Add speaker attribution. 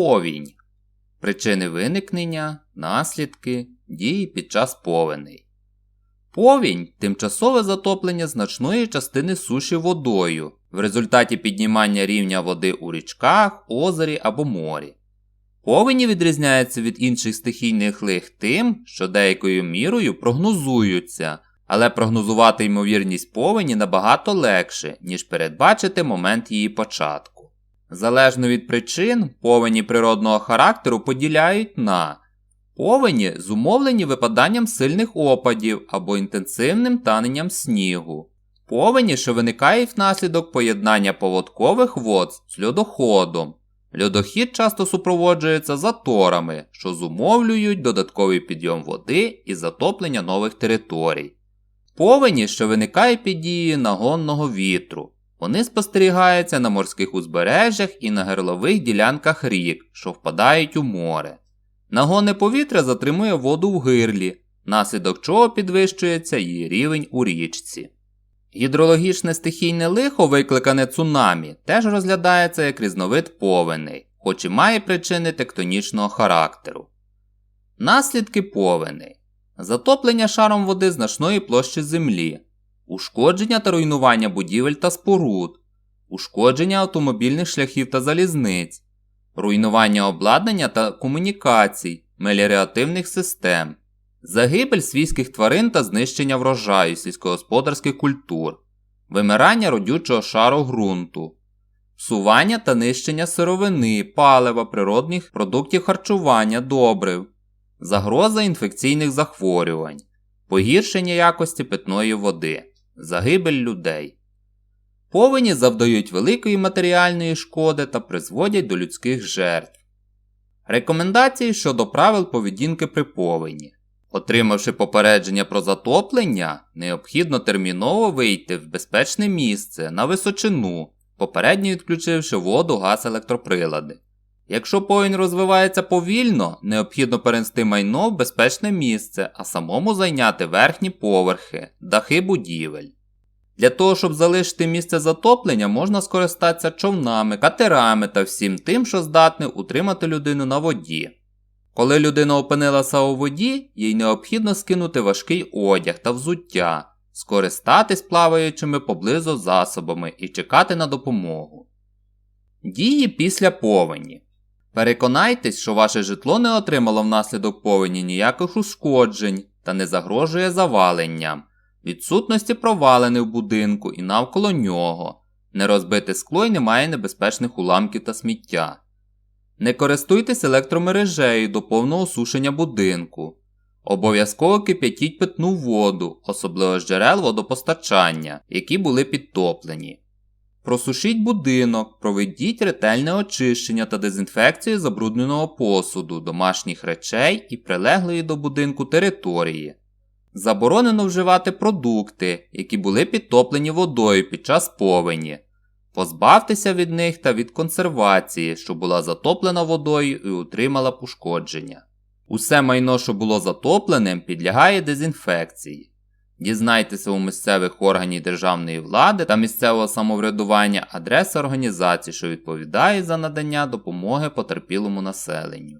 Speaker 1: Повінь. Причини виникнення, наслідки, дії під час повеней. Повінь тимчасове затоплення значної частини суші водою в результаті піднімання рівня води у річках, озері або морі. Повені відрізняються від інших стихійних лих тим, що деякою мірою прогнозуються, але прогнозувати ймовірність повені набагато легше, ніж передбачити момент її початку. Залежно від причин, повені природного характеру поділяють на повені зумовлені випаданням сильних опадів або інтенсивним таненням снігу, повені, що виникають внаслідок поєднання поводкових вод з льодоходом. Льодохід часто супроводжується заторами, що зумовлюють додатковий підйом води і затоплення нових територій. Повені, що виникають під дією нагонного вітру. Вони спостерігаються на морських узбережжях і на герлових ділянках рік, що впадають у море. Нагонне повітря затримує воду в гирлі, наслідок чого підвищується її рівень у річці. Гідрологічне стихійне лихо, викликане цунамі, теж розглядається як різновид повеней, хоч і має причини тектонічного характеру. Наслідки повеней затоплення шаром води значної площі землі, ушкодження та руйнування будівель та споруд, ушкодження автомобільних шляхів та залізниць, руйнування обладнання та комунікацій, меліоративних систем, загибель свійських тварин та знищення врожаю сільськогосподарських культур, вимирання родючого шару ґрунту, всування та нищення сировини, палива, природних продуктів харчування, добрив, загроза інфекційних захворювань, погіршення якості питної води, загибель людей. Повені завдають великої матеріальної шкоди та призводять до людських жертв. Рекомендації щодо правил поведінки при повені. Отримавши попередження про затоплення, необхідно терміново вийти в безпечне місце на височину, попередньо відключивши воду, газ, електроприлади. Якщо повінь розвивається повільно, необхідно перенести майно в безпечне місце, а самому зайняти верхні поверхи, дахи будівель. Для того, щоб залишити місце затоплення, можна скористатися човнами, катерами та всім тим, що здатне утримати людину на воді. Коли людина опинилася у воді, їй необхідно скинути важкий одяг та взуття, скористатись плаваючими поблизу засобами і чекати на допомогу. Дії після повені. Переконайтесь, що ваше житло не отримало внаслідок повені ніяких ушкоджень та не загрожує заваленням, відсутності провалини в будинку і навколо нього, не розбите скло і немає небезпечних уламків та сміття. Не користуйтесь електромережею до повного сушення будинку. Обов'язково кип'ятіть питну воду, особливо з джерел водопостачання, які були підтоплені. Просушіть будинок, проведіть ретельне очищення та дезінфекцію забрудненого посуду, домашніх речей і прилеглої до будинку території. Заборонено вживати продукти, які були підтоплені водою під час повені. Позбавтеся від них та від консервації, що була затоплена водою і утримала пошкодження. Усе майно, що було затопленим, підлягає дезінфекції. Дізнайтеся у місцевих органів державної влади та місцевого самоврядування адреси організації, що відповідає за надання допомоги потерпілому населенню.